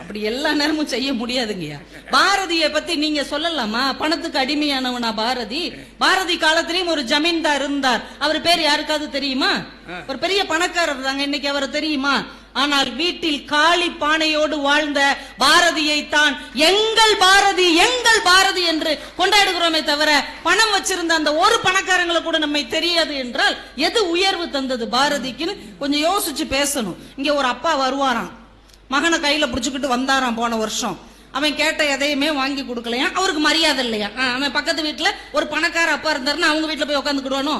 அப்படி எல்லா நேரமும் செய்ய முடியாதுங்கய்யா பாரதிய பத்தி நீங்க சொல்லலாமா? பணத்துக்கு அடிமையானவனா பாரதி? பாரதி காலத்திலயும் ஒரு ஜமீன்தார் இருந்தார். அவர் பேர் யாருக்காவது தெரியுமா? ஒரு பெரிய பணக்காரர் தாங்க இன்னைக்கு அவர் தெரியுமா? ஆனால் வீட்டில் காளி பானையோடு வாழ்ந்த பாரதியை தான் எங்கள் பாரதி எங்கள் பாரதி என்று கொண்டாடுகிறோமே தவிர பணம் வச்சிருந்த அந்த ஒரு பணக்காரங்களை கூட நம்மை தெரியாது என்றால் எது உயர்வு தந்தது பாரதிக்குன்னு கொஞ்சம் யோசிச்சு பேசணும். இங்க ஒரு அப்பா வருவாராம். மகனை கையில புடிச்சுக்கிட்டு வந்தாராம் போன வருஷம். அவன் கேட்ட எதையுமே வாங்கி கொடுக்கலையா? அவருக்கு மரியாதை இல்லையா? அவன் பக்கத்து வீட்டுல ஒரு பணக்கார அப்பா இருந்தாருன்னா அவங்க வீட்டுல போய் உட்காந்துக்கிடுவானோ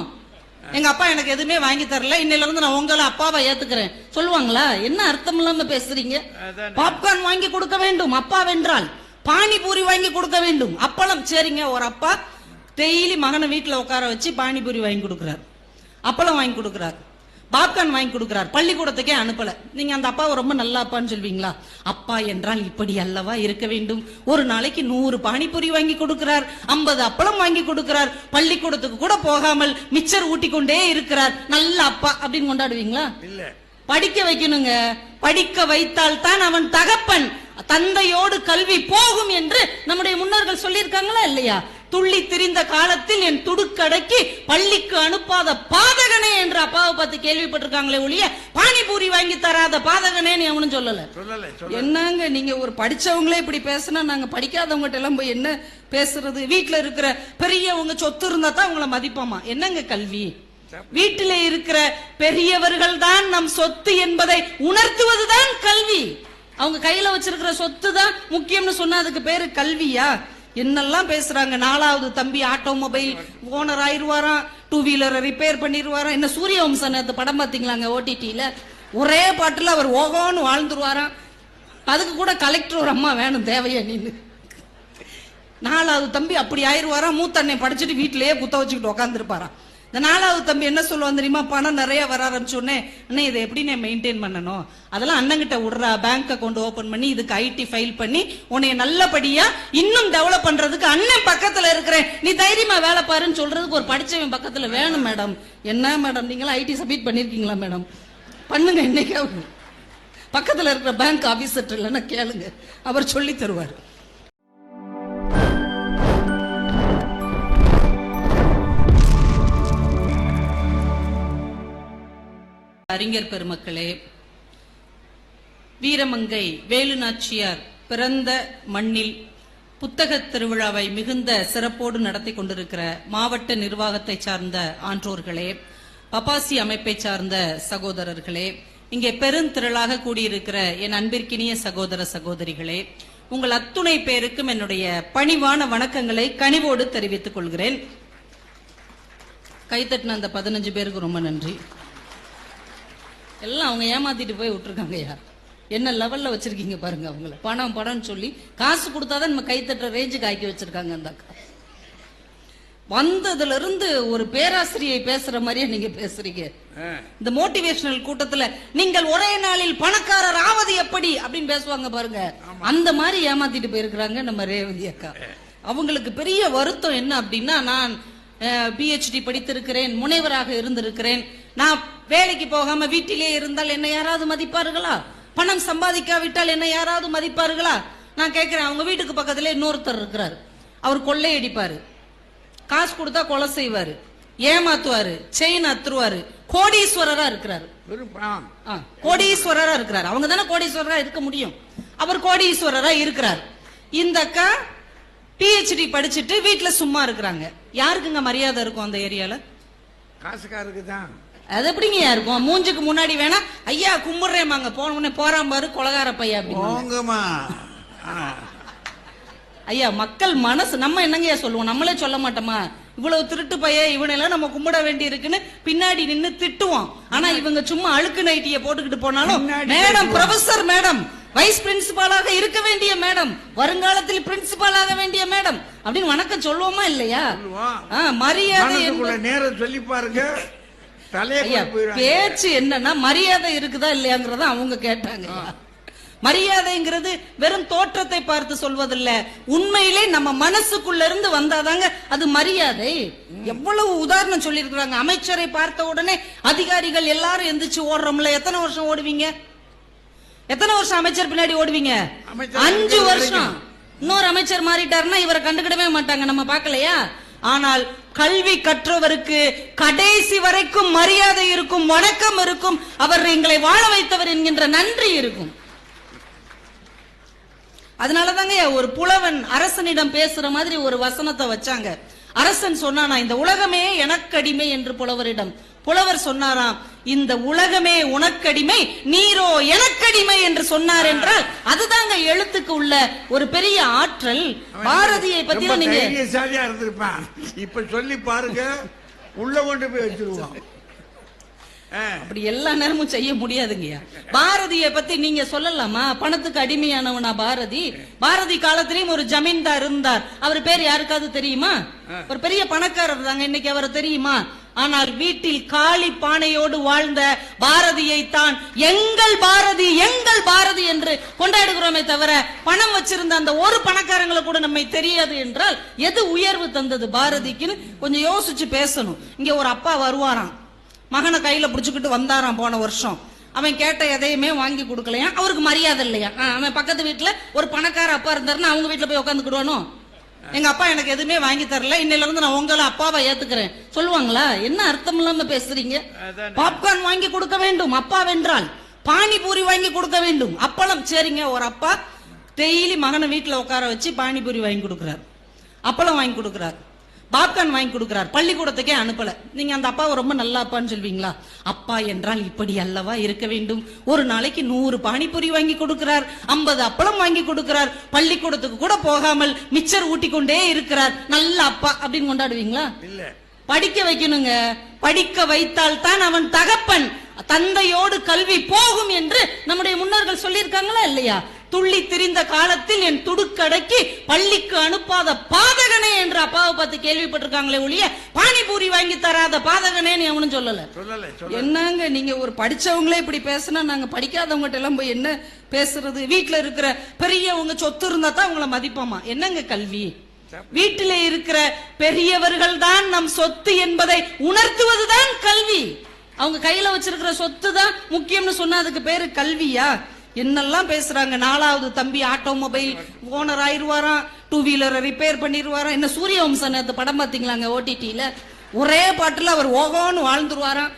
எங்க அப்பா எனக்கு எதுவுமே வாங்கி தரல. இன்னையில இருந்து நான் உங்களை அப்பாவை ஏத்துக்கிறேன். சொல்லுவாங்களா? என்ன அர்த்தம் இல்லாம பேசுறீங்க? பாப்கார்ன் வாங்கி கொடுக்க வேண்டும் அப்பா வென்றால். பானிபூரி வாங்கி கொடுக்க வேண்டும். அப்பளம் சரிங்க ஒரு அப்பா. டெய்லி மகனை வீட்டுல உட்கார வச்சு பானிபூரி வாங்கி கொடுக்குறாரு. அப்பளம் வாங்கி கொடுக்குறாரு. பாப்கார்ன் வாங்கி கொடுக்கிறார். பள்ளிக்கூடத்துக்கே அனுப்பல. நீங்க அந்த அப்பாவை ரொம்ப நல்ல அப்பான்னு சொல்வீங்களா? அப்பா என்றால் இப்படி அல்லவா இருக்க வேண்டும்? ஒரு நாளைக்கு நூறு பானிபூரி வாங்கி கொடுக்கிறார். ஐம்பது அப்பளம் வாங்கி கொடுக்கிறார். பள்ளிக்கூடத்துக்கு கூட போகாமல் மிச்சர் ஊட்டி கொண்டே இருக்கிறார். நல்ல அப்பா அப்படின்னு கொண்டாடுவீங்களா? இல்ல. படிக்க வைக்கணுங்க. படிக்க வைத்தால் தான் அவன் தகப்பன். தந்தையோடு கல்வி போகும் என்று நம்முடைய முன்னோர்கள் சொல்லியிருக்காங்களா இல்லையா? துள்ளி திரிந்த காலத்தில் என் துடுக்கடக்கி பள்ளிக்கு அனுப்பாத பாதகனே என்று அப்பாவை பார்த்து கேள்விப்பட்டிருக்காங்களே ஒழிய பானிபூரி வாங்கி தராத பாதகனேன்னு அவனும் சொல்லல. சொல்லல சொல்ல என்னங்க நீங்க ஒரு படிச்சவங்களே இப்படி பேசினா நாங்க படிக்காதவங்ககிட்ட எல்லாம் போய் என்ன பேசுறது? வீட்டுல இருக்கிற பெரியவங்க சொத்து இருந்தா தான் உங்களை மதிப்போமா? என்னங்க கல்வி? வீட்டில இருக்கிற பெரியவர்கள் தான் நம் சொத்து என்பதை உணர்த்துவதுதான் கல்வி. அவங்க கையில வச்சிருக்கிற சொத்து தான் முக்கியம்னு சொன்னா அதுக்கு பேரு கல்வியா? என்னெல்லாம் பேசுறாங்க? நாலாவது தம்பி ஆட்டோமொபைல் ஓனர் ஆயிருவாராம் டூ வீலரை ரிப்பேர் பண்ணிடுவாராம் என்ன சூரிய வம்சன் நேத்து படம் பார்த்தீங்களாங்க ஓடிடியில ஒரே பாட்டில் அவர் ஓகோன்னு வாழ்ந்துருவாராம். அதுக்கு கூட கலெக்டர் ஒரு அம்மா வேணும் தேவையா நின்று நாலாவது தம்பி அப்படி ஆயிருவாராம். மூத்த படிச்சுட்டு வீட்டிலேயே குத்த வச்சுக்கிட்டு உட்காந்துருப்பாராம் இந்த நாலாவது தம்பி என்ன சொல்லுவான் தெரியுமா? பணம் நிறைய வர ஆரம்பிச்சோடனே அண்ணே இதை எப்படி நான் மெயின்டைன் பண்ணணும்? அதெல்லாம் அண்ணங்கிட்ட விடுறா. பேங்க் அக்கௌண்ட் ஓபன் பண்ணி இதுக்கு ஐடி ஃபைல் பண்ணி உன்னைய நல்லபடியா இன்னும் டெவலப் பண்றதுக்கு அண்ணன் பக்கத்துல இருக்கிறேன். நீ தைரியமா வேலை பாருன்னு சொல்றதுக்கு ஒரு படிச்சவன் பக்கத்துல வேணும் மேடம் என்ன மேடம் நீங்களாம் ஐடி சப்மிட் பண்ணிருக்கீங்களா மேடம் பண்ணுங்க இன்னைக்காவது பக்கத்துல இருக்கிற பேங்க் ஆபீசர் இல்லைன்னா கேளுங்க. அவர் சொல்லி தருவார். அறிஞர் பெருமக்களே வீரமங்கை வேலுநாச்சியார் பிறந்த மண்ணில் புத்தக திருவிழாவை மிகுந்த சிறப்போடு நடத்தி கொண்டிருக்கிற மாவட்ட நிர்வாகத்தை சார்ந்த ஆன்றோர்களே பப்பாசி அமைப்பை சார்ந்த சகோதரர்களே இங்கே பெருந்திரளாக கூடியிருக்கிற என் அன்பிற்கினிய சகோதர சகோதரிகளே உங்கள் அத்துணை பேருக்கும் என்னுடைய பணிவான வணக்கங்களை கனிவோடு தெரிவித்துக் கொள்கிறேன். கைத்தட்டின அந்த பதினஞ்சு பேருக்கு ரொம்ப நன்றி. எல்லாம் அவங்க ஏமாத்திட்டு போய் விட்டுருக்காங்க யார்? என்ன லெவல்ல வச்சிருக்கீங்க பாருங்க அவங்கள. பணம் பணம்னு சொல்லி காசு கொடுத்தாதான் நம்ம கைத்தட்டுற ரேஞ்சுக்கு ஆக்கி வச்சிருக்காங்க அந்த அக்கா. வந்ததுல இருந்து ஒரு பேராசிரியை பேசுற மாதிரியே நீங்க பேசுறீங்க. இந்த மோட்டிவேஷனல் கூட்டத்துல நீங்கள் ஒரே நாளில் பணக்காரர் ஆவது எப்படி அப்படின்னு பேசுவாங்க பாருங்க. அந்த மாதிரி ஏமாத்திட்டு போயிருக்கிறாங்க நம்ம ரேவதி அக்கா. அவங்களுக்கு பெரிய வருத்தம் என்ன அப்படின்னா நான் பிஹெச்டி படித்திருக்கிறேன் முனைவராக இருந்திருக்கிறேன். நான் வேலைக்கு போகாம வீட்டிலே இருந்தால் என்ன யாராவது மதிப்பார்களா? பணம் சம்பாதிக்காவிட்டால் என்ன யாராவது மதிப்பார்களா? நான் கேட்கிறேன் அவங்க வீட்டுக்கு பக்கத்துல இன்னொருத்தர் இருக்கிறார். அவர் கொள்ளையடிப்பாரு காசு கொடுத்தா கொலை செய்வாரு. ஏமாத்துவாரு. செயின் அத்துருவாரு. கோடீஸ்வரரா இருக்கிறாரு. கோடீஸ்வரரா இருக்கிறார். அவங்க தானே கோடீஸ்வரரா இருக்க முடியும். அவர் கோடீஸ்வரரா இருக்கிறார். இந்த அக்கா பிஹெச்டி படிச்சுட்டு வீட்டுல சும்மா இருக்கிறாங்க. யாருக்குங்க மரியாதை இருக்கும் அந்த ஏரியால? காசுக்காருக்கு தான். அது எப்படிங்க இருக்கும்? மூஞ்சுக்கு முன்னாடி வேணா ஐயா கும்பிடுறேமாங்க போன உடனே போறான் பாரு கொலகார பையா அப்படின்னு. ஐயா மக்கள் மனசு நம்ம என்னங்கய்யா சொல்லுவோம்? நம்மளே சொல்ல மாட்டோமா? இவ்வளவு திருட்டு பைய இவனெல்லாம் நம்ம கும்பிட வேண்டி இருக்குன்னு பின்னாடி நின்னு திட்டுவோம் ஆனா இவங்க சும்மா அழுக்கு நைட்டிய போட்டுக்கிட்டு போனாலும் மேடம். ப்ரொஃபசர் மேடம் வைஸ் பிரின்சிபாலாக இருக்க வேண்டிய மேடம் வருங்காலத்தில் பிரின்சிபால் ஆக வேண்டிய மேடம் அப்படின்னு வணக்கம் சொல்லுவோமா இல்லையா? மரியாதை நேரம் சொல்லி பாருங்க. பேச்சு என்னன்னா மரியாதை இருக்குதா இல்லையாங்கிறத அவங்க கேட்டாங்க மரியாதைங்கிறது வெறும் தோற்றத்தை பார்த்து சொல்வதில்ல. உண்மையிலே நம்ம மனசுக்குள்ள இருந்து வந்தாதாங்க அது மரியாதை. எவ்வளவு உதாரணம் சொல்லியிருக்கிறாங்க. அமைச்சரை பார்த்த உடனே அதிகாரிகள் எல்லாரும் எந்திரிச்சு ஓடுறோம்ல எத்தனை வருஷம் ஓடுவீங்க? எத்தனை வருஷம் அமைச்சர் பின்னாடி ஓடுவீங்க? அஞ்சு வருஷம். இன்னொரு அமைச்சர் மாறிட்டாருன்னா இவரை கண்டுக்கிடவே மாட்டாங்க. நம்ம பார்க்கலையா? ஆனால் கல்வி கற்றவருக்கு கடைசி வரைக்கும் மரியாதை இருக்கும் வணக்கம் இருக்கும் அவர் எங்களை வாழ வைத்தவர் என்கின்ற நன்றி இருக்கும். அதனாலதாங்க ஒரு புலவன் அரசனிடம் பேசுற மாதிரி ஒரு வசனத்தை வச்சாங்க. அரசன் சொன்னானா இந்த உலகமே எனக்கடிமை என்று புலவரிடம் புலவர் சொன்னாராம் இந்த உலகமே உனக்கடிமை நீரோ எனக்கடிமை என்று சொன்னார் என்றால் அதுதாங்க எழுத்துக்கு உள்ள ஒரு பெரிய ஆற்றல். பாரதியை பத்தி நீங்க இருந்திருப்பான். இப்ப சொல்லி பாருங்க உள்ள கொண்டு போய் வச்சிருவான். அப்படி எல்லா நேரமும் செய்ய முடியாதுங்கய்யா பாரதியை பத்தி நீங்க சொல்லலாமா? பணத்துக்கு அடிமையானவனா பாரதி? பாரதி காலத்திலயும் ஒரு ஜமீன்தார் இருந்தார். அவர் பேர் யாருக்காவது தெரியுமா? ஒரு பெரிய பணக்காரர் தாங்க இன்னைக்கு அவர் தெரியுமா? ஆனால் வீட்டில் காலி பானையோடு வாழ்ந்த பாரதியை தான் எங்கள் பாரதி எங்கள் பாரதி என்று கொண்டாடுகிறோமே தவிர பணம் வச்சிருந்த அந்த ஒரு பணக்காரங்களை கூட நம்மை தெரியாது என்றால் எது உயர்வு தந்தது பாரதிக்குன்னு கொஞ்சம் யோசிச்சு பேசணும். இங்க ஒரு அப்பா வருவாராம். மகனை கையில புடிச்சுக்கிட்டு வந்தாராம் போன வருஷம். அவன் கேட்ட எதையுமே வாங்கி கொடுக்கலையா? அவருக்கு மரியாதை இல்லையா? ஆ, அவன் பக்கத்து வீட்டுல ஒரு பணக்கார அப்பா இருந்தாருன்னா அவங்க வீட்டுல போய் உட்காந்துக்கிடுவானோ எங்க அப்பா எனக்கு எதுவுமே வாங்கி தரல. இன்னையில இருந்து நான் உங்களை அப்பாவை ஏத்துக்கிறேன். சொல்லுவாங்களா? என்ன அர்த்தம் இல்லாம பேசுறீங்க. பாப்கார்ன் வாங்கி கொடுக்க வேண்டும் அப்பா வென்றால். பானிபூரி வாங்கி கொடுக்க வேண்டும். அப்பளம் சரிங்க ஒரு அப்பா. டெய்லி மகனை வீட்டுல உட்கார வச்சு பானிபூரி வாங்கி கொடுக்குறாரு. அப்பளம் வாங்கி கொடுக்குறாரு. பாப்கார்ன் வாங்கி கொடுக்குறார். பள்ளிக்கூடத்துக்கே அனுப்பல. நீங்க அந்த அப்பாவை ரொம்ப நல்ல அப்பான்னு சொல்வீங்களா? அப்பா என்றால் இப்படி அல்லவா இருக்க வேண்டும்? ஒரு நாளைக்கு நூறு பானிபூரி வாங்கி கொடுக்கிறார். ஐம்பது அப்பளம் வாங்கி கொடுக்கிறார். பள்ளிக்கூடத்துக்கு கூட போகாமல் மிச்சர் ஊட்டி கொண்டே இருக்கிறார். நல்ல அப்பா அப்படின்னு கொண்டாடுவீங்களா? இல்ல. படிக்க வைக்கணுங்க. படிக்க வைத்தால் தான் அவன் தகப்பன். தந்தையோடு கல்வி போகும் என்று நம்முடைய முன்னோர்கள் சொல்லியிருக்காங்களா இல்லையா? துள்ளி திரிந்த காலத்தில் என் துடுக்கடக்கி பள்ளிக்கு அனுப்பாத பாதகனே என்று அப்பாவை பார்த்து கேள்விப்பட்டிருக்காங்களே ஒழிய பானிபூரி வாங்கி தராத பாதகனேன்னு அவனும் சொல்லல. சொல்லல சொல்ல என்னங்க நீங்க ஒரு படிச்சவங்களே இப்படி பேசினா நாங்க படிக்காதவங்ககிட்ட எல்லாம் போய் என்ன பேசுறது? வீட்டுல இருக்கிற பெரியவங்க சொத்து இருந்தா தான் உங்களை மதிப்போமா? என்னங்க கல்வி? வீட்டிலே இருக்கிற பெரியவர்கள் தான் நம் சொத்து என்பதை உணர்த்துவதுதான் கல்வி. அவங்க கையில வச்சிருக்கிற சொத்து தான் முக்கியம்னு சொன்னா அதுக்கு பேரு கல்வியா? என்னெல்லாம் பேசுறாங்க? நாலாவது தம்பி ஆட்டோமொபைல் ஓனர் ஆயிருவாராம் டூ வீலரை ரிப்பேர் பண்ணிடுவாராம் என்ன சூரிய வம்சன் நேத்து படம் பார்த்தீங்களாங்க ஓடிடியில ஒரே பாட்டில் அவர் ஓகோன்னு வாழ்ந்துருவாராம்.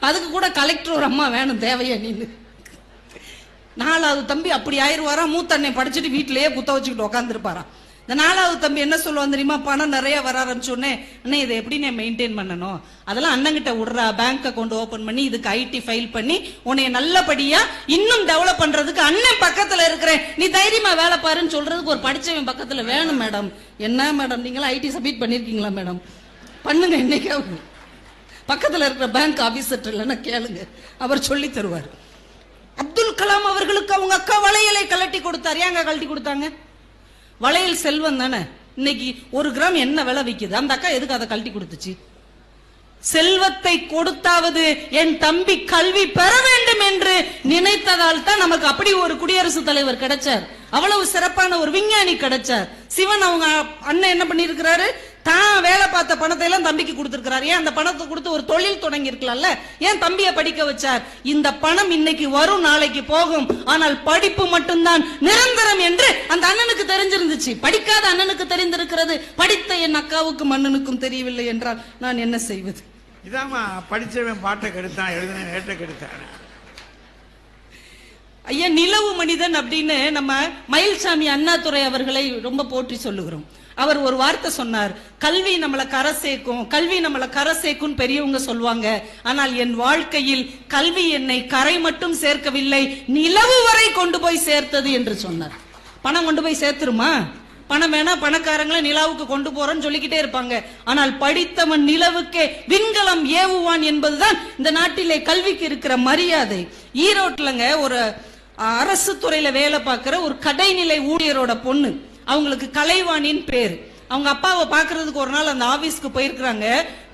அதுக்கு கூட கலெக்டர் ஒரு அம்மா வேணும் தேவையா நின்று நாலாவது தம்பி அப்படி ஆயிருவாராம். மூத்த படிச்சுட்டு வீட்டிலேயே குத்த வச்சுக்கிட்டு உட்காந்துருப்பாராம் இந்த நாலாவது தம்பி என்ன சொல்லுவான் தெரியுமா? பணம் நிறைய வர ஆரம்பிச்சோடனே அண்ணன் அண்ணே இதை எப்படி நான் மெயின்டைன் பண்ணணும்? அதெல்லாம் அண்ணங்கிட்ட விடுறா. பேங்க் அக்கௌண்ட் ஓபன் பண்ணி இதுக்கு ஐடி ஃபைல் பண்ணி உன்னைய நல்லபடியா இன்னும் டெவலப் பண்றதுக்கு அண்ணன் பக்கத்துல இருக்கிறேன். நீ தைரியமா வேலை பாருன்னு சொல்றதுக்கு ஒரு படிச்சவன் பக்கத்துல வேணும் மேடம் என்ன மேடம் நீங்களாம் ஐடி சப்மிட் பண்ணிருக்கீங்களா மேடம் பண்ணுங்க இன்னைக்காவது பக்கத்துல இருக்கிற பேங்க் ஆபீசர் இல்லைன்னா கேளுங்க. அவர் சொல்லி தருவார். அப்துல் கலாம் அவர்களுக்கு அவங்க அக்கா வளையலை கழட்டி கொடுத்தார். ஏங்க கழட்டி கொடுத்தாங்க? வளையல் செல்வம் தானே? இன்னைக்கு ஒரு கிராம் என்ன விலை விற்குது அந்த அக்கா எதுக்கு அதை கழட்டி கொடுத்துச்சு? செல்வத்தை கொடுத்தாவது என் தம்பி கல்வி பெற வேண்டும் என்று நினைத்ததால் தான் நமக்கு அப்படி ஒரு குடியரசுத் தலைவர் கிடைச்சார். அவ்வளவு சிறப்பான ஒரு விஞ்ஞானி கிடைச்சார். சிவன் அவங்க அண்ணன் என்ன பண்ணிருக்கிறாரு தான் வேலை பார்த்த பணத்தை எல்லாம் தம்பிக்கு கொடுத்திருக்கிறார். ஏன் அந்த பணத்தை கொடுத்து ஒரு தொழில் தொடங்கி இருக்கலாம்ல ஏன் தம்பியை படிக்க வச்சார்? இந்த பணம் இன்னைக்கு வரும் நாளைக்கு போகும். ஆனால் படிப்பு மட்டும்தான் நிரந்தரம் என்று அந்த அண்ணனுக்கு தெரிஞ்சிருந்துச்சு. படிக்காத அண்ணனுக்கு தெரிந்திருக்கிறது. படித்த என் அக்காவுக்கும் அண்ணனுக்கும் தெரியவில்லை என்றால் நான் என்ன செய்வது? இதாம்மா படிச்சவன் பாட்டை கெடுத்தான் எழுதின நேட்டை கெடுத்தான். ஐயா நிலவு மனிதன் அப்படின்னு நம்ம மயில்சாமி அண்ணாதுரை அவர்களை ரொம்ப போற்றி சொல்லுகிறோம். அவர் ஒரு வார்த்தை சொன்னார் கல்வி நம்மளை கரை சேர்க்கும் கல்வி நம்மளை கரை சேர்க்கும் பெரியவங்க சொல்லுவாங்க. ஆனால் என் வாழ்க்கையில் கல்வி என்னை கரை மட்டும் சேர்க்கவில்லை நிலவு வரை கொண்டு போய் சேர்த்தது என்று சொன்னார். பணம் கொண்டு போய் சேர்த்துருமா? பணம் வேணா பணக்காரங்களை நிலாவுக்கு கொண்டு போறோம்னு சொல்லிக்கிட்டே இருப்பாங்க. ஆனால் படித்தவன் நிலவுக்கே விண்கலம் ஏவுவான் என்பதுதான் இந்த நாட்டிலே கல்விக்கு இருக்கிற மரியாதை. ஈரோட்டிலங்க ஒரு அரசு துறையில வேலை பார்க்கிற ஒரு கடைநிலை ஊழியரோட பொண்ணு. அவங்களுக்கு கலைவாணின்னு பேர். அவங்க அப்பாவை பாக்குறதுக்கு ஒரு நாள் அந்த ஆபீஸ்க்கு போயிருக்கிறாங்க.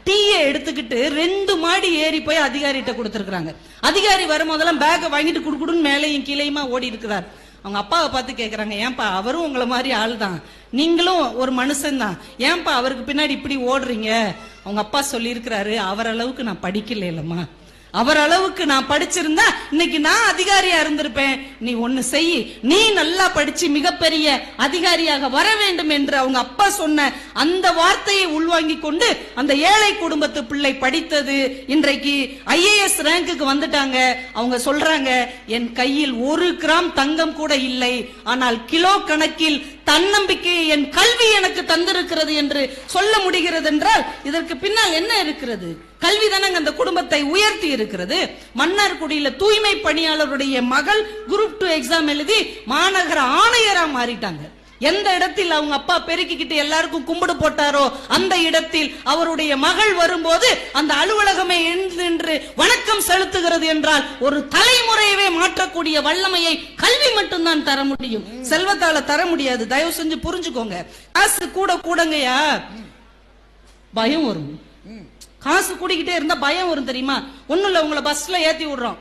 டீயை எடுத்துக்கிட்டு ரெண்டு மாடி ஏறி போய் அதிகாரிகிட்ட கொடுத்துருக்காங்க அதிகாரி வரும்போதெல்லாம் பேக்கை வாங்கிட்டு குடுக்குடுன்னு மேலேயும் கீழேயுமா ஓடி இருக்கிறார். அவங்க அப்பாவை பார்த்து கேட்குறாங்க ஏன்பா அவரும் உங்களை மாதிரி ஆள் தான் நீங்களும் ஒரு மனுஷன் தான் ஏன்பா அவருக்கு பின்னாடி இப்படி ஓடுறீங்க? அவங்க அப்பா சொல்லியிருக்கிறாரு அவரளவுக்கு நான் படிக்கல இல்லம்மா அவர் அளவுக்கு நான் படிச்சிருந்தா இன்னைக்கு நான் அதிகாரியா இருந்திருப்பேன். நீ ஒண்ணு செய். நீ நல்லா படிச்சு மிகப்பெரிய அதிகாரியாக வர வேண்டும் என்று அவங்க அப்பா சொன்ன அந்த வார்த்தையை உள்வாங்கி கொண்டு அந்த ஏழை குடும்பத்து பிள்ளை படித்தது. இன்றைக்கு ஐஏஎஸ் ரேங்குக்கு வந்துட்டாங்க. அவங்க சொல்றாங்க என் கையில் ஒரு கிராம் தங்கம் கூட இல்லை. ஆனால் கிலோ கணக்கில் தன்னம்பிக்கையை என் கல்வி எனக்கு தந்திருக்கிறது என்று சொல்ல முடிகிறது என்றால் இதற்கு பின்னால் என்ன இருக்கிறது? கல்வி தானங்க அந்த குடும்பத்தை உயர்த்தி இருக்கிறது. மன்னார்குடியில தூய்மை பணியாளருடைய மகள் குரூப் டூ எக்ஸாம் எழுதி மாநகர ஆணையரா மாறிட்டாங்க. எந்த இடத்தில் அவங்க அப்பா பெருக்கிக்கிட்டு எல்லாருக்கும் கும்பிடு போட்டாரோ அந்த இடத்தில் அவருடைய மகள் வரும்போது அந்த அலுவலகமே என்று நின்று வணக்கம் செலுத்துகிறது என்றால் ஒரு தலைமுறையவே மாற்றக்கூடிய வல்லமையை கல்வி மட்டும்தான் தர முடியும். செல்வத்தால தர முடியாது. தயவு செஞ்சு புரிஞ்சுக்கோங்க. காசு கூட கூடங்கய்யா? பயம் வரும். காசு கூடிக்கிட்டே இருந்தா பயம் வரும் தெரியுமா? ஒண்ணும் இல்ல உங்களை பஸ்ல ஏத்தி விடுறோம்.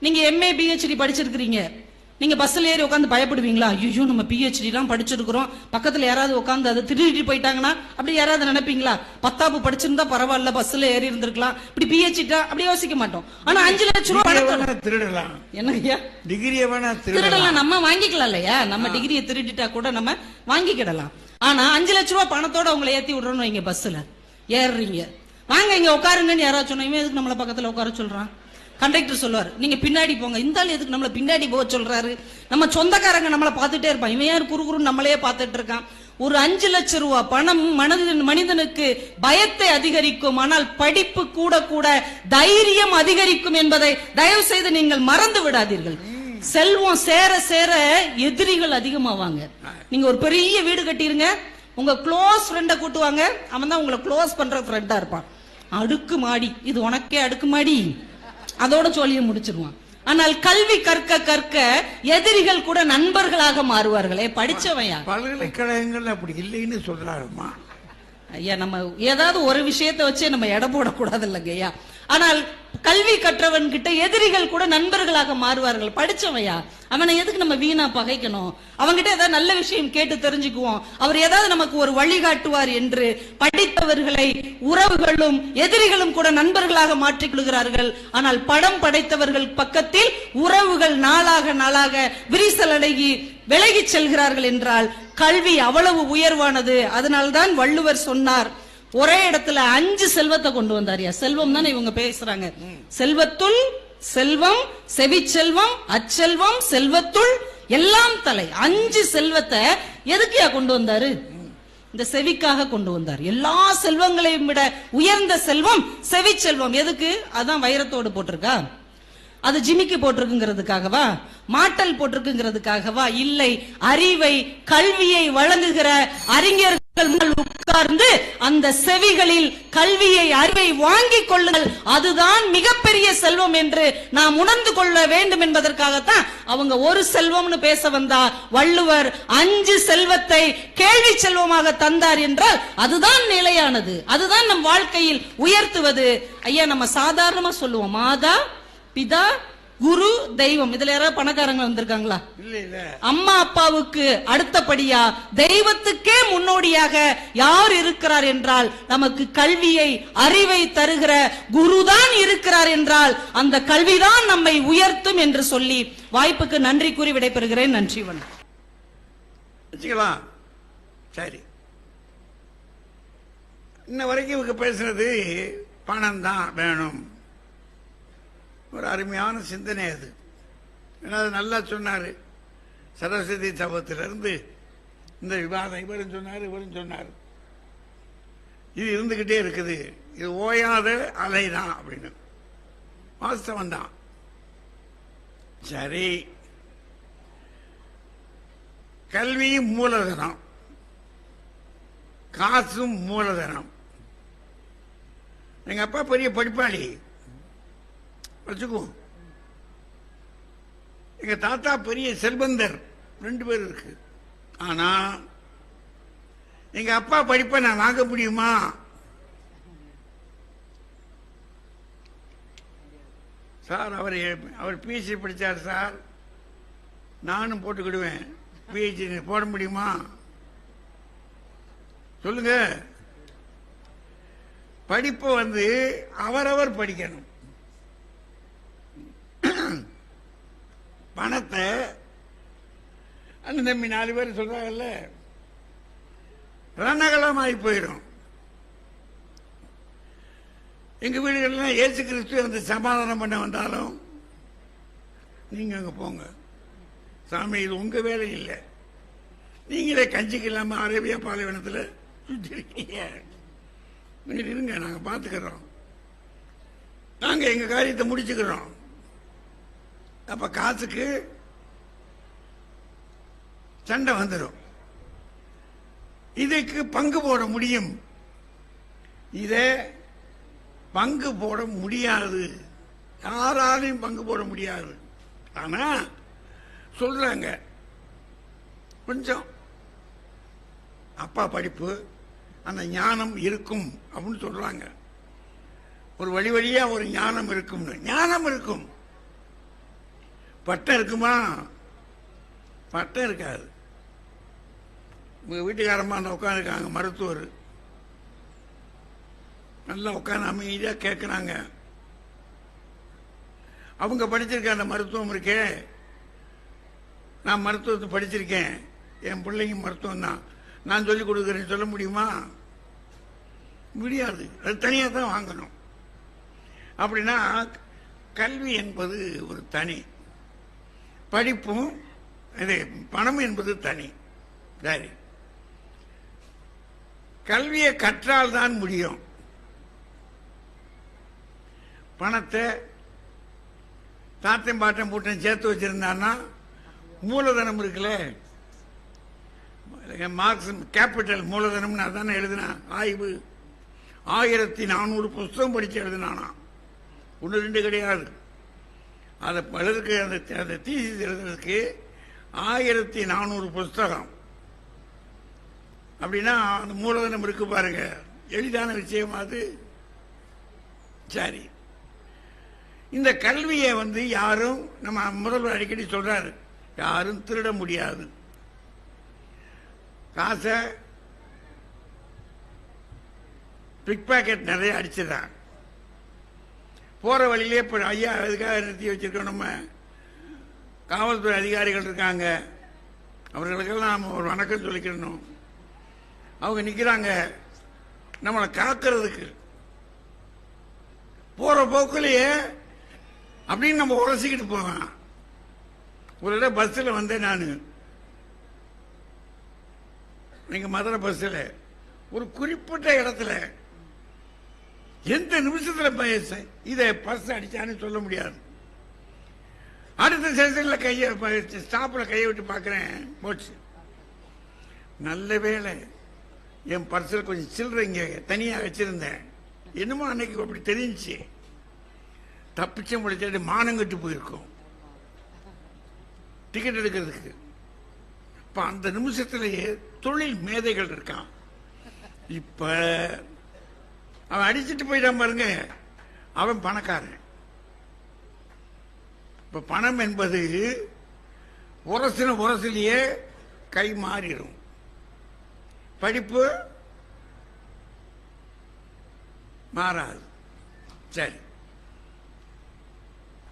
நீங்க எம்ஏ பிஹெச்டி படிச்சிருக்கிறீங்க. நீங்க பஸ்ல ஏறி உட்காந்து பயப்படுவீங்களா? ஐயோ நம்ம பிஹெச்டி எல்லாம் படிச்சிருக்கிறோம். பக்கத்துல யாராவது உட்காந்து அதை திருடிட்டு போயிட்டாங்கன்னா அப்படி யாராவது நினைப்பீங்களா? பத்தாப்பு படிச்சிருந்தா பரவாயில்ல பஸ்ல ஏறி இருந்திருக்கலாம். இப்படி பிஹெச்டி அப்படி யோசிக்க மாட்டோம். ஆனா அஞ்சு லட்சம் ரூபாய் திருடலாம். என்ன ஐயா டிகிரியை வேணா திருடலாம். திருடலாம் நம்ம வாங்கிக்கலாம் இல்லையா? நம்ம டிகிரியை திருடிட்டா கூட நம்ம வாங்கிக்கிடலாம். ஆனா அஞ்சு லட்ச ரூபாய் பணத்தோட உங்களை ஏத்தி விடுறோம்னு வைங்க பஸ்ல ஏறுறீங்க. வாங்க இங்க உட்காருங்கன்னு யாராவது சொன்னா இவன் எதுக்கு நம்மள பக்கத்துல உட்கார சொல்றான்? கண்டக்டர் சொல்லுவார் நீங்க பின்னாடி போங்க. இந்த ஆள் எதுக்கு நம்மள பின்னாடி போக சொல்றாரு? நம்ம சொந்தக்காரங்க நம்மள பார்த்துட்டே இருப்பான். இவன் யார் குறுகுறுன்னு நம்மளே பார்த்துட்டு இருக்கான்? ஒரு அஞ்சு லட்சம் ரூபாய் பணம் மனதின் மனிதனுக்கு பயத்தை அதிகரிக்கும் ஆனால் படிப்பு கூட கூட தைரியம் அதிகரிக்கும் என்பதை தயவு செய்து நீங்கள் மறந்து விடாதீர்கள். செல்வம் சேர சேர எதிரிகள் அதிகமாவாங்க. நீங்க ஒரு பெரிய வீடு கட்டிருங்க உங்க க்ளோஸ் ஃப்ரெண்ட கூட்டுவாங்க. அவன் தான் உங்களை க்ளோஸ் பண்ற ஃப்ரெண்டா இருப்பான். அடுக்கு மாடி. இது உனக்கே அடுக்கு மாடி. அதோட சொல்லிய முடிச்சிருவான். ஆனால் கல்வி கற்க கற்க எதிரிகள் கூட நண்பர்களாக மாறுவார்களே. படிச்சவையா பல்கலைக்கழகங்கள் அப்படி இல்லைன்னு சொல்றாருமா? ஐயா நம்ம ஏதாவது ஒரு விஷயத்தை வச்சே நம்ம எடை போடக்கூடாது இல்லைங்க ஐயா. ஆனால் கல்வி கற்றவன் கிட்ட எதிரிகள் கூட நண்பர்களாக மாறுவார்கள். படிச்சவையா? அவனை எதுக்கு நம்ம வீணா பகைக்கணும்? அவன்கிட்ட ஏதாவது நல்ல விஷயம் கேட்டு தெரிஞ்சுக்குவோம். அவர் ஏதாவது நமக்கு ஒரு வழிகாட்டுவார் என்று படித்தவர்களை உறவுகளும் எதிரிகளும் கூட நண்பர்களாக மாற்றிக் கொள்கிறார்கள். ஆனால் படம் படைத்தவர்கள் பக்கத்தில் உறவுகள் நாளாக நாளாக விரிசல் அடங்கி விலகி செல்கிறார்கள் என்றால் கல்வி அவ்வளவு உயர்வானது. அதனால்தான் வள்ளுவர் சொன்னார் ஒரே இடத்துல அஞ்சு செல்வத்தை கொண்டு வந்தாரியா? செல்வம் தானே இவங்க பேசுறாங்க. செல்வத்துள் செல்வம் செவிச்செல்வம் அச்செல்வம் செல்வத்துள் எல்லாம் தலை. அஞ்சு செல்வத்தை எதுக்குயா கொண்டு வந்தாரு? இந்த செவிக்காக கொண்டு வந்தார். எல்லா செல்வங்களையும் விட உயர்ந்த செல்வம் செவிச்செல்வம். எதுக்கு? அதான் வைரத்தோடு போட்டிருக்கா? அது ஜிமிக்கி போட்டிருக்குங்கிறதுக்காகவா? மாட்டல் போட்டிருக்குங்கிறதுக்காகவா? இல்லை அறிவை கல்வியை வழங்குகிற அறிஞர்கள் முன்னால் உட்கார்ந்து அந்த செவிகளில் கல்வியை அறிவை வாங்கிக் கொள்ளுங்கள். அதுதான் மிகப்பெரிய செல்வம் என்று நாம் உணர்ந்து கொள்ள வேண்டும் என்பதற்காகத்தான் அவங்க ஒரு செல்வம்னு பேச வந்தா வள்ளுவர் அஞ்சு செல்வத்தை கேள்வி செல்வமாக தந்தார் என்றால் அதுதான் நிலையானது. அதுதான் நம் வாழ்க்கையில் உயர்த்துவது. ஐயா நம்ம சாதாரணமா சொல்லுவோம் மாதா பிதா குரு தெய்வம். இதுல யாராவது பணக்காரங்க வந்திருக்காங்களா? இல்ல இல்ல. அம்மா அப்பாவுக்கு அடுத்தபடியா தெய்வத்துக்கே முன்னோடியாக யார் இருக்கிறார் என்றால் நமக்கு கல்வியை அறிவை தருகிற குருதான் இருக்கிறார் என்றால் அந்த கல்விதான் நம்மை உயர்த்தும் என்று சொல்லி வாய்ப்புக்கு நன்றி கூறி விடைபெறுகிறேன். நன்றி வணக்கம். சரி. இன்ன வரைக்கும் இவங்க பேசுறது பணம் தான் வேணும். ஒரு அருமையான சிந்தனை அது. ஏன்னா அது நல்லா சொன்னார். சரஸ்வதி சபத்திலிருந்து இந்த விவாதம் இவரும் சொன்னார் இவரும் சொன்னார். இது இருந்துகிட்டே இருக்குது. இது ஓயாத அலை தான் அப்படின்னு. வாஸ்தவம் தான். சரி. கல்வியும் மூலதனம். காசும் மூலதனம். எங்க அப்பா பெரிய படிப்பாளி. வச்சுக்குவோம் எங்க தாத்தா பெரிய செல்வந்தர். ரெண்டு பேர் இருக்கு. ஆனா எங்க அப்பா படிப்பை நான் வாங்க முடியுமா? சார் அவர் அவர் பிஎஸ்சி படித்தார் சார். நானும் போட்டுக்கிடுவேன். பிஹெச்டி போட முடியுமா? சொல்லுங்க. படிப்பை வந்து அவரவர் படிக்கணும். பணத்தை அண்ணன் தம்பி நாலு பேர் சொல்றாங்கல்ல ரணகலம் ஆகி போயிடும் எங்க வீடுகள்லாம் ஏசு கிறிஸ்து அந்த சமாதானம் பண்ண வந்தாலும் நீங்க அங்க போங்க. சாமி இது உங்க வேலை இல்லை. நீங்களே கஞ்சிக்கு இல்லாம அரேபியா பாலைவனத்தில் சுத்தி இருக்கீங்க இருங்க நாங்க பார்த்துக்கிறோம் நாங்க எங்க காரியத்தை முடிச்சுக்கிறோம். அப்ப காசுக்கு சண்டை வந்துடும் இதுக்கு பங்கு போட முடியும். இதை பங்கு போட முடியாது. யாராலையும் பங்கு போட முடியாது. ஆனா சொல்றாங்க. கொஞ்சம் அப்பா படிப்பு அந்த ஞானம் இருக்கும் அப்படின்னு சொல்றாங்க. ஒரு வழி வழியா ஒரு ஞானம் இருக்கும்னு. ஞானம் இருக்கும். பட்டம் இருக்குமா? பட்டம் இருக்காது. உங்க வீட்டுக்காரம்மா அந்த உட்காந்துருக்காங்க மருத்துவர். நல்லா உட்காந்து அமைதியாக கேட்குறாங்க அவங்க படிச்சிருக்க அந்த மருத்துவம் இருக்கே. நான் மருத்துவத்தை படிச்சிருக்கேன். என் பிள்ளைங்க மருத்துவம் தான். நான் சொல்லிக் கொடுக்குறேன்னு சொல்ல முடியுமா? முடியாது. அது தனியாக தான் வாங்கணும். அப்படின்னா கல்வி என்பது ஒரு தனி படிப்பும் இது பணம் என்பது தனி சரி கல்வியை கற்றால் தான் முடியும். பணத்தை தாத்தன் பாட்டம் பூட்டன் சேர்த்து வச்சிருந்தான்னா மூலதனம் இருக்குல்ல? மார்க்ஸ் கேபிட்டல் மூலதனம்னு தானே எழுதினான் ஆய்வு. ஆயிரத்தி நானூறு புஸ்தகம் படிச்சு எழுதினானா. ஒன்று ரெண்டு கிடையாது. அதை பலருக்கு அந்த அந்த தீசிஸ் எழுதுறதுக்கு ஆயிரத்தி நானூறு புஸ்தகம். அப்படின்னா அந்த மூலதனம் இருக்கு பாருங்க. எளிதான விஷயம் அது. சரி. இந்த கல்வியை வந்து யாரும் நம்ம முதல்வர் அடிக்கடி சொல்றாரு யாரும் திருட முடியாது. காசை பிக் பாக்கெட் நிறைய அடிச்சுதான். போற வழியிலே இப்போ ஐயா அதுக்காக நிறுத்தி வச்சிருக்கோம். நம்ம காவல்துறை அதிகாரிகள் இருக்காங்க. அவர்களுக்கெல்லாம் நாம் ஒரு வணக்கம் சொல்லிக்கணும் அவங்க நிற்கிறாங்க நம்மளை காக்கிறதுக்கு போற போக்குலேயே அப்படின்னு நம்ம உரசிக்கிட்டு போகலாம். ஒரு இடம் பஸ்ஸில் வந்தேன் நான். நீங்கள் மதுரை பஸ்ஸில் ஒரு குறிப்பிட்ட இடத்துல எந்த நிமிஷத்துல ப- இதை பஸ் அடிச்சான்னு சொல்ல முடியாது. அடுத்த செஷன்ல பயிற்சி ஸ்டாப்ல கையை விட்டு பார்க்குறேன். போச்சு. நல்ல வேளை என் பர்சில் கொஞ்சம் சில்லறை இங்கே தனியாக வச்சிருந்தேன். என்னமோ அன்னைக்கு அப்படி தெரிஞ்சுச்சு. தப்பிச்ச முடிச்சாட்டு மானங்கட்டு போயிருக்கோம். டிக்கெட் எடுக்கிறதுக்கு. இப்போ அந்த நிமிஷத்திலேயே தொழில் மேதைகள் இருக்கான். இப்போ அவன் அடிச்சுட்டு போயிட்டான் பாருங்க. அவன் பணக்காரன். இப்ப பணம் என்பது உரசின உரசிலேயே கை மாறிடும். படிப்பு மாறாது. சரி.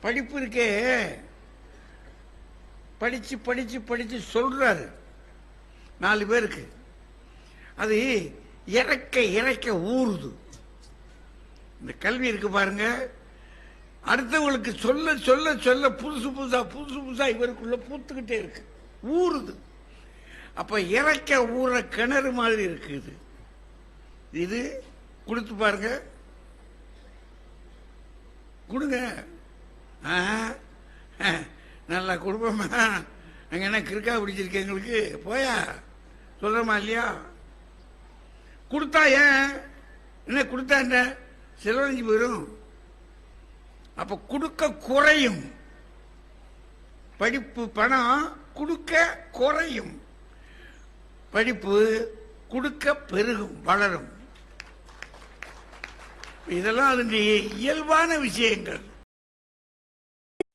படிப்பு இருக்கே. படிச்சு படிச்சு படிச்சு சொல்றாரு. நாலு பேருக்கு. அது இறக்க இறக்க ஊறுது. இந்த கல்வி இருக்கு பாருங்க. அடுத்தவங்களுக்கு சொல்ல சொல்ல சொல்ல புதுசு புதுசா புதுசு புதுசா இவருக்குள்ள பூத்துக்கிட்டே இருக்கு. ஊறுது. அப்ப இறக்க ஊற கிணறு மாதிரி இருக்குது இது. கொடுத்து பாருங்க. கொடுங்க. ஆ, நல்லா கொடுப்போமா அங்க என்ன கிறுக்கா பிடிச்சிருக்கு எங்களுக்கு? போயா? சொல்றோமா இல்லையா? கொடுத்தா ஏன்? என்ன கொடுத்தா என்ன? செலவழிஞ்சு போயிடும் அப்ப கொடுக்க குறையும். படிப்பு பணம் கொடுக்க குறையும். படிப்பு கொடுக்க பெருகும் வளரும். இதெல்லாம் அதனுடைய இயல்பான விஷயங்கள்.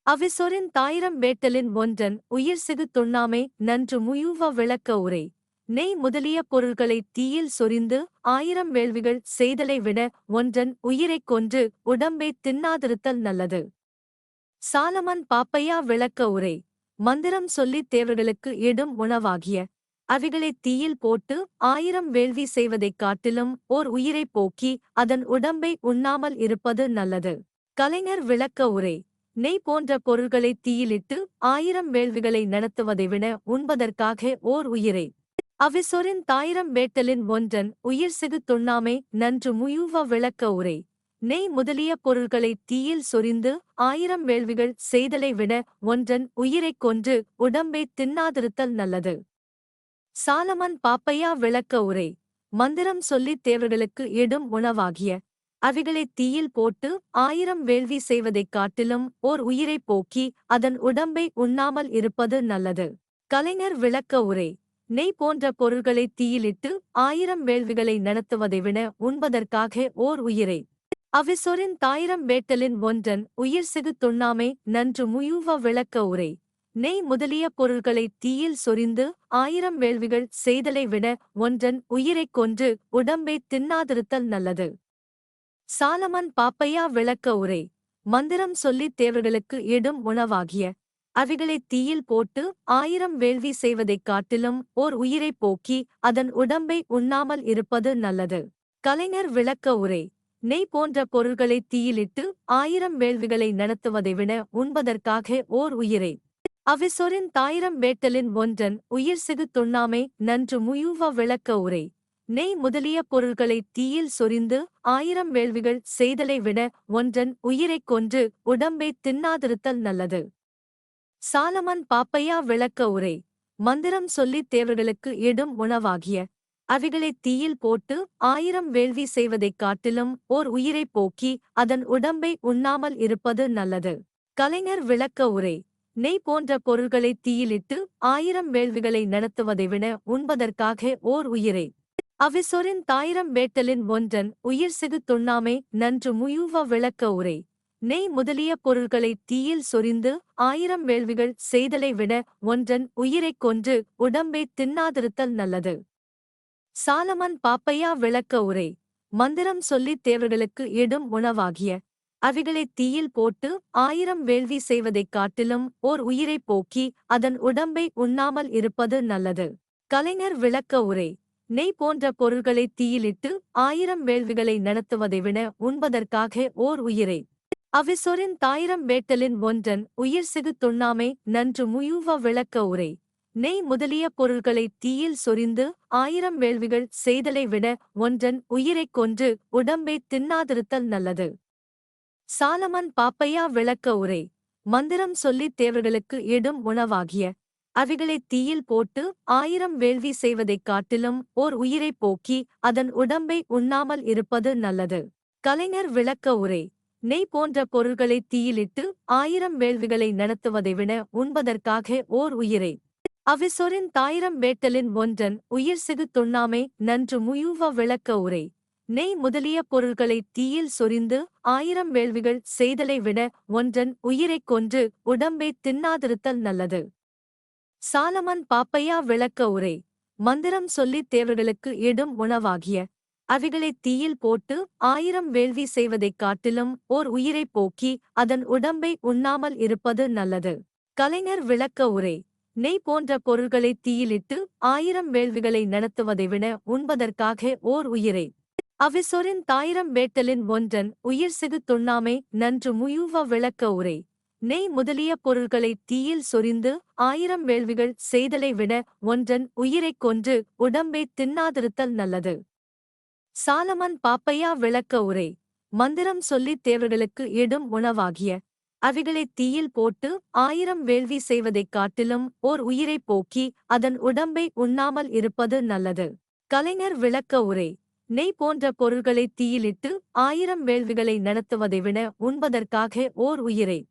அவிசோரின் தாயிரம் வேட்டலின் ஒன்றன் உயிர் சிகு தொண்ணாமை நன்று முயுவ விளக்க உரை. நெய் முதலிய பொருள்களை தீயில் சொரிந்து ஆயிரம் வேள்விகள் செய்தலை விட ஒன்றன் உயிரைக் கொன்று உடம்பை தின்னாதிருத்தல் நல்லது. சாலமன் பாப்பையா விளக்க உரை. மந்திரம் சொல்லித் தேவர்களுக்கு இடும் உணவாகிய. அவைகளைத் தீயில் போட்டு ஆயிரம் வேள்வி செய்வதைக் காட்டிலும் ஓர் உயிரைப் போக்கி அதன் உடம்பை உண்ணாமல் இருப்பது நல்லது. கலைஞர் விளக்க உரை. நெய் போன்ற பொருள்களைத் தீயிலிட்டு ஆயிரம் வேள்விகளை நடத்துவதை விட உண்பதற்காக ஓர் உயிரை. அவிசொரின் தாயிரம் வேட்டலின் ஒன்றன் உயிர் சிகு துண்ணாமை நன்று முயுவ விளக்க உரை. நெய் முதலிய பொருள்களைத் தீயில் சொரிந்து ஆயிரம் வேள்விகள் செய்தலை விட ஒன்றன் உயிரைக் கொன்று உடம்பை தின்னாதிருத்தல் நல்லது. சாலமன் பாப்பையா விளக்க உரை. மந்திரம் சொல்லித் தேவர்களுக்கு இடும் உணவாகிய. அவைகளைத் தீயில் போட்டு ஆயிரம் வேள்வி செய்வதைக் காட்டிலும் ஓர் உயிரைப் போக்கி அதன் உடம்பை உண்ணாமல் இருப்பது நல்லது. கலைஞர் விளக்க உரை. நெய் போன்ற பொருள்களைத் தீயிலிட்டு ஆயிரம் வேள்விகளை நடத்துவதை விட உண்பதற்காக ஓர் உயிரை. அவிசொரின் தாயிரம் வேட்டலின் ஒன்றன் உயிர் சிகு துண்ணாமை நன்று முயூவ விளக்க உரை. நெய் முதலிய பொருள்களைத் தீயில் சொரிந்து ஆயிரம் வேள்விகள் செய்தலை விட ஒன்றன் உயிரைக் கொன்று உடம்பை தின்னாதிருத்தல் நல்லது. சாலமன் பாப்பையா விளக்க உரை. மந்திரம் சொல்லித் தேவர்களுக்கு இடும் உணவாகிய அவைகளைத் தீயில் போட்டு ஆயிரம் வேள்வி செய்வதைக் காட்டிலும் ஓர் உயிரைப் போக்கி அதன் உடம்பை உண்ணாமல் இருப்பது நல்லது. கலைஞர் விளக்க உரை நெய் போன்ற பொருள்களைத் தீயிலிட்டு ஆயிரம் வேள்விகளை நடத்துவதை விட உண்பதற்காக ஓர் உயிரை. அவிசோரின் தாயிரம் வேட்டலின் ஒன்றன் உயிர் சிகு துண்ணாமை நன்று முயுவ விளக்க உரை. நெய் முதலிய பொருள்களைத் தீயில் சொரிந்து ஆயிரம் வேள்விகள் செய்தலை விட ஒன்றன் உயிரைக் கொன்று உடம்பை தின்னாதிருத்தல் நல்லது. சாலமன் பாப்பையா விளக்க உரை. மந்திரம் சொல்லித் தேவர்களுக்கு இடும் உணவாகிய. அவைகளைத் தீயில் போட்டு ஆயிரம் வேள்வி செய்வதைக் காட்டிலும் ஓர் உயிரைப் போக்கி அதன் உடம்பை உண்ணாமல் இருப்பது நல்லது. கலைஞர் விளக்க உரை. நெய் போன்ற பொருள்களைத் தீயிலிட்டு ஆயிரம் வேள்விகளை நடத்துவதை விட உண்பதற்காக ஓர் உயிரை. அவிசொரின் தாயிரம் வேட்டலின் ஒன்றன் உயிர் சிகு துண்ணாமை நன்று முயுவ விளக்க உரை. நெய் முதலிய பொருள்களைத் தீயில் சொரிந்து ஆயிரம் வேள்விகள் செய்தலை விட ஒன்றன் உயிரைக் கொன்று உடம்பை தின்னாதிருத்தல் நல்லது. சாலமன் பாப்பையா விளக்க உரை. மந்திரம் சொல்லித் தேவர்களுக்கு இடும் உணவாகிய. அவைகளைத் தீயில் போட்டு ஆயிரம் வேள்வி செய்வதைக் காட்டிலும் ஓர் உயிரைப் போக்கி அதன் உடம்பை உண்ணாமல் இருப்பது நல்லது. கலைஞர் விளக்க உரை. நெய் போன்ற பொருள்களைத் தீயிலிட்டு ஆயிரம் வேள்விகளை நடத்துவதை விட உண்பதற்காக ஓர் உயிரை. அவிசொரின் தாயிரம் வேட்டலின் ஒன்றன் உயிர் சிகு துண்ணாமை நன்று முயூவ விளக்க உரை. நெய் முதலிய பொருள்களைத் தீயில் சொரிந்து ஆயிரம் வேள்விகள் செய்தலை விட ஒன்றன் உயிரைக் கொன்று உடம்பை தின்னாதிருத்தல் நல்லது. சாலமன் பாப்பையா விளக்க உரை. மந்திரம் சொல்லித் தேவர்களுக்கு இடும் உணவாகிய. அவைகளைத் தீயில் போட்டு ஆயிரம் வேள்வி செய்வதைக் காட்டிலும் ஓர் உயிரைப் போக்கி அதன் உடம்பை உண்ணாமல் இருப்பது நல்லது. கலைஞர் விளக்க உரை. நெய் போன்ற பொருள்களைத் தீயிலிட்டு ஆயிரம் வேள்விகளை நடத்துவதை விட உண்பதற்காக ஓர் உயிரை. அவிசொரின் தாயிரம் வேட்டலின் ஒன்றன் உயிர் சிறு தொண்ணாமை நன்று முயூவ விளக்க உரை. நெய் முதலிய பொருள்களைத் தீயில் சொரிந்து ஆயிரம் வேள்விகள் செய்தலை விட ஒன்றன் உயிரைக் கொன்று உடம்பை தின்னாதிருத்தல் நல்லது. சாலமன் பாப்பையா விளக்க உரை. மந்திரம் சொல்லித் தேவர்களுக்கு இடும் உணவாகிய அவைகளைத் தீயில் போட்டு ஆயிரம் வேள்வி செய்வதைக் காட்டிலும் ஓர் உயிரைப் போக்கி அதன் உடம்பை உண்ணாமல் இருப்பது நல்லது. கலைஞர் விளக்க உரை நெய் போன்ற பொருள்களைத் தீயிலிட்டு ஆயிரம் வேள்விகளை நடத்துவதை விட உண்பதற்காக ஓர் உயிரை. அவிசோரின் தாயிரம் வேட்டலின் ஒன்றன் உயிர் சிறு துண்ணாமை நன்று முயுவ விளக்க உரை நெய் முதலிய பொருள்களைத் தீயில் சொரிந்து ஆயிரம் வேள்விகள் செய்தலை விட ஒன்றன் உயிரைக் கொன்று உடம்பை தின்னாதிருத்தல் நல்லது. சாலமன் பாப்பையா விளக்க உரை. மந்திரம் சொல்லித் தேவர்களுக்கு இடும் உணவாகிய. அவைகளைத் தீயில் போட்டு ஆயிரம் வேள்வி செய்வதைக் காட்டிலும் ஓர் உயிரைப் போக்கி அதன் உடம்பை உண்ணாமல் இருப்பது நல்லது. கலைஞர் விளக்க உரை. நெய் போன்ற பொருள்களைத் தீயிலிட்டு ஆயிரம் வேள்விகளை நடத்துவதை விட உண்பதற்காக ஓர் உயிரை.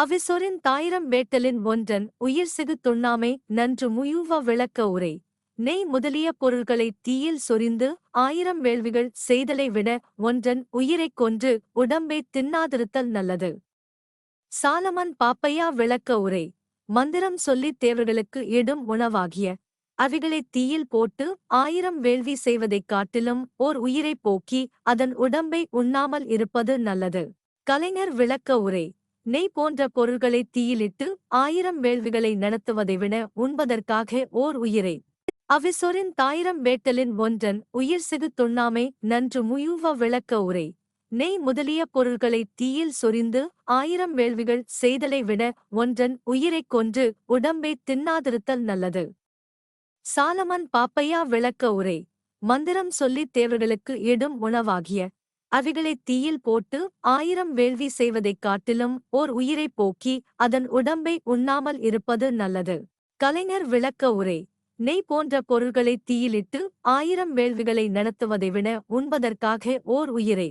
அவிசொரின் தாயிரம் வேட்டலின் ஒன்றன் உயிர் சிகு துண்ணாமை நன்று முயுவ விளக்க உரை. நெய் முதலிய பொருள்களைத் தீயில் சொரிந்து ஆயிரம் வேள்விகள் செய்தலை விட ஒன்றன் உயிரைக் கொன்று உடம்பை தின்னாதிருத்தல் நல்லது. சாலமன் பாப்பையா விளக்க உரை. மந்திரம் சொல்லித் தேவர்களுக்கு இடும் உணவாகிய. அவைகளை தீயில் போட்டு ஆயிரம் வேள்வி செய்வதைக் காட்டிலும் ஓர் உயிரைப் போக்கி அதன் உடம்பை உண்ணாமல் இருப்பது நல்லது. கலைஞர் விளக்க உரை. நெய் போன்ற பொருள்களை தீயிலிட்டு ஆயிரம் வேள்விகளை நடத்துவதை விட உண்பதற்காக ஓர் உயிரை. அவிசொரின் தாயிரம் வேட்டலின் ஒன்றன் உயிர் சிது தொண்ணாமை நன்று முயுவ விளக்க உரை. நெய் முதலிய பொருள்களை தீயில் சொரிந்து ஆயிரம் வேள்விகள் செய்தலை விட ஒன்றன் உயிரைக் கொன்று உடம்பை தின்னாதிருத்தல் நல்லது. சாலமன் பாப்பையா விளக்க உரை. மந்திரம் சொல்லித் தேவர்களுக்கு இடும் உணவாகிய. அவைகளை தீயில் போட்டு ஆயிரம் வேள்வி செய்வதைக் காட்டிலும் ஓர் உயிரைப் போக்கி அதன் உடம்பை உண்ணாமல் இருப்பது நல்லது. கலைஞர் விளக்க உரை. நெய் போன்ற பொருள்களை தீயிலிட்டு ஆயிரம் வேள்விகளை நடத்துவதை விட உண்பதற்காக ஓர் உயிரை.